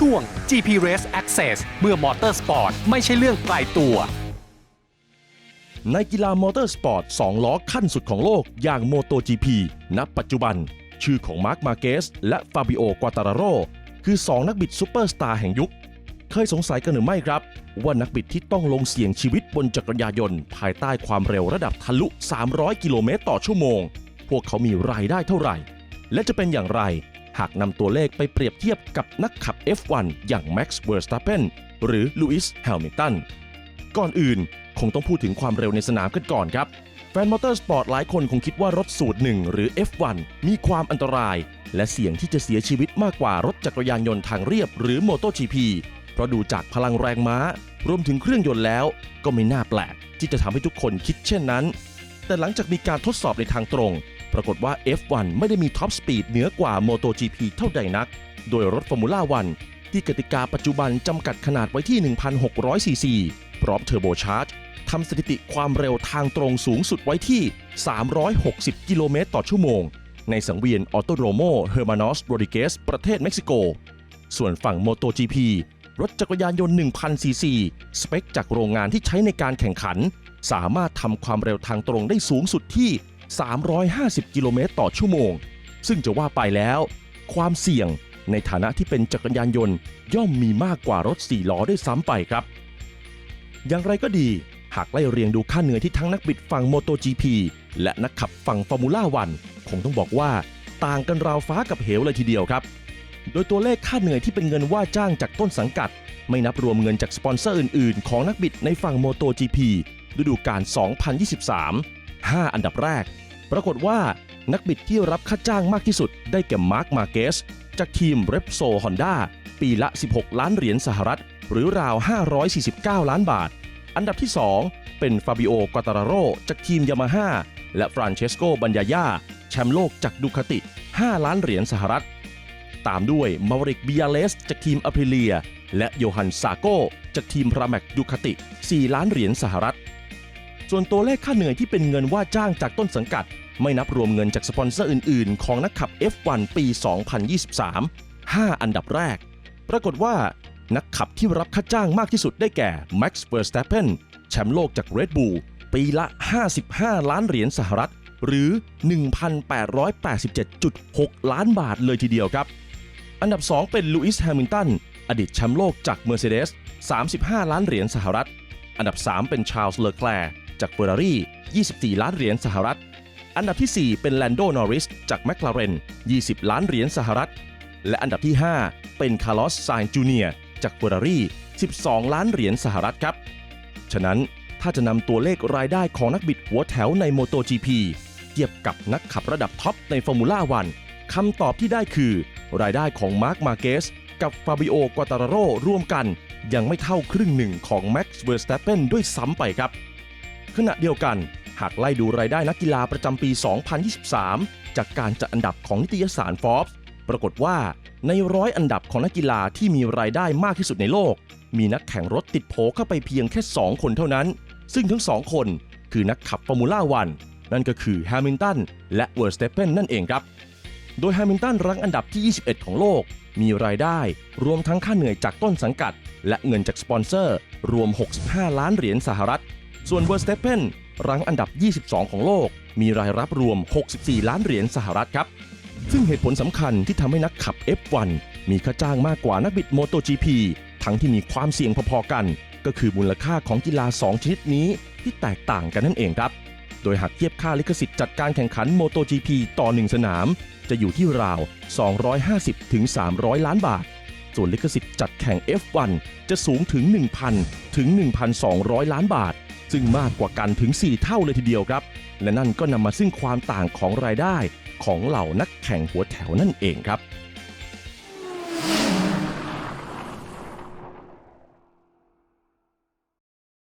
ช่วง GP Race Access เมื่อมอเตอร์สปอร์ตไม่ใช่เรื่องไกลตัว ในกีฬามอเตอร์สปอร์ต2ล้อขั้นสุดของโลกอย่าง MotoGP ณปัจจุบัน ชื่อของมาร์คมาเกสและฟาบิโอกวาตาราโรคือ 2 นักบิดซูเปอร์สตาร์แห่งยุค เคยสงสัยกันหรือไม่ครับ ว่านักบิดที่ต้องลงเสี่ยงชีวิตบนจักรยานยนต์ ภายใต้ความเร็วระดับทะลุ 300 กิโลเมตรต่อชั่วโมง พวกเขามีรายได้เท่าไหร่ และจะเป็นอย่างไร หากนำตัวเลขไปเปรียบเทียบกับนักขับ F1 อย่าง Max Verstappen หรือ Lewis Hamilton ก่อนอื่นคงต้องพูดถึงความเร็วในสนามกันก่อนครับ แฟนมอเตอร์สปอร์ตหลายคนคงคิดว่ารถสูตรหนึ่งหรือ F1 มีความอันตราย และเสี่ยงที่จะเสียชีวิตมากกว่ารถจักรยานยนต์ทางเรียบหรือ MotoGP เพราะดูจากพลังแรงม้า รวมถึงเครื่องยนต์แล้ว ก็ไม่น่าแปลก ที่จะทำให้ทุกคนคิดเช่นนั้น แต่หลังจากมีการทดสอบในทางตรง ปรากฏว่า F1 ไม่ได้มีท็อปสปีดเหนือกว่า MotoGP เท่าใดนัก โดยรถฟอร์มูล่าวันที่กติกาปัจจุบันจำกัดขนาดไว้ที่ 1,600ซีซีพร้อมเทอร์โบชาร์จทำสถิติความเร็วทางตรงสูงสุดไว้ที่ 360 กิโลเมตรต่อชั่วโมง ในสังเวียนออโตโรโมเฮอร์มานอสโรดิเกสประเทศเม็กซิโก ส่วนฝั่ง MotoGP รถจักรยานยนต์ 1,000 ซีซี สเปคจากโรงงานที่ใช้ในการแข่งขัน สามารถทำความเร็วทางตรงได้สูงสุดที่ 350 กิโลเมตรต่อชั่วโมง ซึ่งจะว่าไปแล้ว ความเสี่ยงในฐานะที่เป็นจักรยานยนต์ ย่อมมีมากกว่ารถ4ล้อด้วยซ้ำไปครับ อย่างไรก็ดี หากไล่เรียงดูค่าเหนื่อยที่ทั้งนักบิดฝั่ง MotoGP และนักขับฝั่งฟอร์มูล่าวันคงต้องบอกว่า ต่างกันราวฟ้ากับเหวเลยทีเดียวครับ โดยตัวเลขค่าเหนื่อยที่เป็นเงินว่าจ้างจากต้นสังกัด ไม่นับรวมเงินจากสปอนเซอร์อื่นๆ ของนักบิดในฝั่ง MotoGP ฤดูกาล2023 5 อันดับแรก ปรากฏว่านักบิดที่รับค่าจ้างมากที่สุดได้แก่มาร์คมาเกสจากทีม r e p s o Honda ปีละ 16 ล้านเหรียญสหรัฐ หรือราว 549 ล้านบาท อันดับที่ 2 เป็นฟาบิโอกวาตาราโรจากทีมยามาฮ่าและฟรานเชสโกบัญญายาแชมป์โลกจากดูคาติ 5 ล้านเหรียญสหรัฐ ตามด้วยมาวริกบิยาเลสจากทีมอ p ริเลีย และโยฮันซาโกจากทีมพราแมกดูคาติ 4 ล้านเหรียญสหรัฐ ส่วนตัวเลขค่าเหนื่อยที่เป็นเงินว่าจ้างจากต้นสังกัด ไม่นับรวมเงินจากสปอนเซอร์อื่นๆ ของนักขับ F1 ปี 2023 5 อันดับแรก ปรากฏว่านักขับที่รับค่าจ้างมากที่สุดได้แก่ Max Verstappen แชมป์โลกจาก Red Bull ปีละ 55 ล้านเหรียญสหรัฐ หรือ 1,887.6 ล้านบาทเลยทีเดียวครับ อันดับ 2 เป็นลูอิสแฮมิลตันอดีตแชมป์โลกจาก Mercedes 35 ล้านเหรียญสหรัฐ อันดับ 3 เป็นชาร์ลส์เลอแคลร์ จากเฟอร์รารี่24 ล้านเหรียญสหรัฐ อันดับที่ 4 เป็นแลนโดนอริสจากแมคลาเรน20 ล้านเหรียญสหรัฐ และอันดับที่ 5 เป็นคาร์ลอสไซน์จูเนียจากเฟอร์รารี่12 ล้านเหรียญสหรัฐครับ ฉะนั้นถ้าจะนำตัวเลขรายได้ของนักบิดหัวแถวใน MotoGP เทียบกับนักขับระดับท็อปในฟอร์มูล่าวันคำตอบที่ได้คือ รายได้ของมาร์คมาเกสกับฟาบิโอกวาตาโรร่วมกัน ยังไม่เท่าครึ่งหนึ่งของแม็กซ์เวอร์ส t ต p เปนด้วยซ้ำไปครับ ขณะเดียวกัน หากไล่ดูรายได้นักกีฬาประจำปี 2023 จากการจัดอันดับของนิตยสาร Forbes ปรากฏว่าในร้อยอันดับของนักกีฬาที่มีรายได้มากที่สุดในโลก มีนักแข่งรถติดโผเข้าไปเพียงแค่ 2 คนเท่านั้น ซึ่งทั้ง 2 คน คือนักขับฟอร์มูล่าวันนั่นก็คือแฮมิลตันและเวอร์สเตเปนนั่นเองครับ โดยแฮมิลตันรั้งอันดับที่ 21 ของโลก มีรายได้รวมทั้งค่าเหนื่อยจากต้นสังกัด และเงินจากสปอนเซอร์ รวม 65 ล้านเหรียญสหรัฐ ส่วนเวอร์สเตเปนรั้งอันดับ 22 ของโลก มีรายรับรวม 64 ล้านเหรียญสหรัฐครับ ซึ่งเหตุผลสำคัญที่ทำให้นักขับ F1 มีค่าจ้างมากกว่านักบิด MotoGP ทั้งที่มีความเสี่ยงพอๆกัน ก็คือมูลค่าของกีฬา 2 ชนิดนี้ที่แตกต่างกันนั่นเองครับ โดยหากเทียบค่าลิขสิทธิ์จัดการแข่งขัน MotoGP ต่อ 1 สนาม จะอยู่ที่ราว 250ถึง300 ล้านบาท ส่วนลิขสิทธิ์จัดแข่ง F1 จะสูงถึง 1,000 ถึง 1,200 ล้านบาท ซึ่งมากกว่ากันถึง 4 เท่าเลยทีเดียวครับ และนั่นก็นำมาซึ่งความต่างของรายได้ของเหล่านักแข่งหัวแถวนั่นเองครับ